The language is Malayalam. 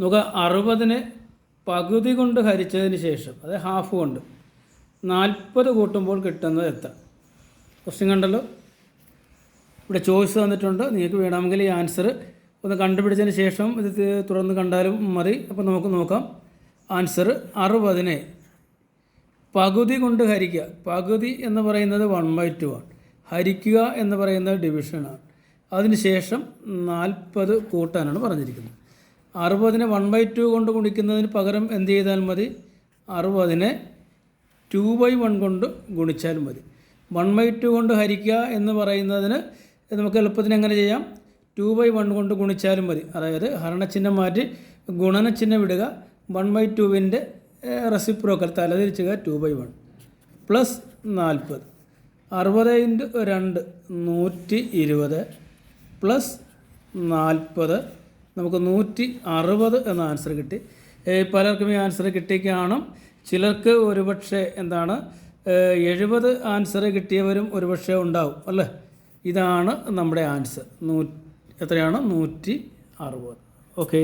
നമുക്ക് അറുപതിന് പകുതി കൊണ്ട് ഹരിച്ചതിന് ശേഷം അതായത് ഹാഫ് കൊണ്ട് നാൽപ്പത് കൂട്ടുമ്പോൾ കിട്ടുന്നത് എത്ര? ക്വസ്റ്റ്യൻ കണ്ടല്ലോ? ഇവിടെ ചോയ്സ് തന്നിട്ടുണ്ട്. നിങ്ങൾക്ക് വേണമെങ്കിൽ ഈ ആൻസർ ഒന്ന് കണ്ടുപിടിച്ചതിന് ശേഷം ഇത് തുറന്ന് കണ്ടാലും മതി. അപ്പോൾ നമുക്ക് നോക്കാം. ആൻസർ അറുപതിനെ പകുതി കൊണ്ട് ഹരിക്കുക. പകുതി എന്ന് പറയുന്നത് വൺ ബൈ ടു ആണ്. ഹരിക്കുക എന്ന് പറയുന്നത് ഡിവിഷനാണ് അതിനുശേഷം നാൽപ്പത് കൂട്ടാനാണ് പറഞ്ഞിരിക്കുന്നത്. അറുപതിനെ വൺ ബൈ ടു കൊണ്ട് ഗുണിക്കുന്നതിന് പകരം എന്ത് ചെയ്താൽ മതി? അറുപതിനെ ടു ബൈ വൺ കൊണ്ട് ഗുണിച്ചാൽ മതി. വൺ ബൈ ടു കൊണ്ട് ഹരിക്കുക എന്ന് പറയുന്നതിന് നമുക്ക് എളുപ്പത്തിന് എങ്ങനെ ചെയ്യാം? ടു ബൈ വൺ കൊണ്ട് ഗുണിച്ചാലും മതി. അതായത് ഹരണചിഹ്നം മാറ്റി ഗുണനചിഹ്നം ഇടുക. വൺ ബൈ ടുവിന്റെ റെസിപ്രോക്കൽ തലതിരിച്ചുക ടു ബൈ വൺ പ്ലസ് നാൽപ്പത്. അറുപത് ഇന്റു രണ്ട് നൂറ്റി ഇരുപത്. പ്ലസ് നാൽപ്പത് നമുക്ക് നൂറ്റി അറുപത് എന്ന ആൻസർ കിട്ടി. പലർക്കും ഈ ആൻസർ കിട്ടി കാണും ചിലർക്ക് ഒരുപക്ഷെ എന്താണ് എഴുപത് ആൻസർ കിട്ടിയവരും ഒരുപക്ഷെ ഉണ്ടാവും അല്ലേ? ഇതാണ് നമ്മുടെ ആൻസർ നൂ എത്രയാണ്? നൂറ്റി അറുപത്. ഓക്കേ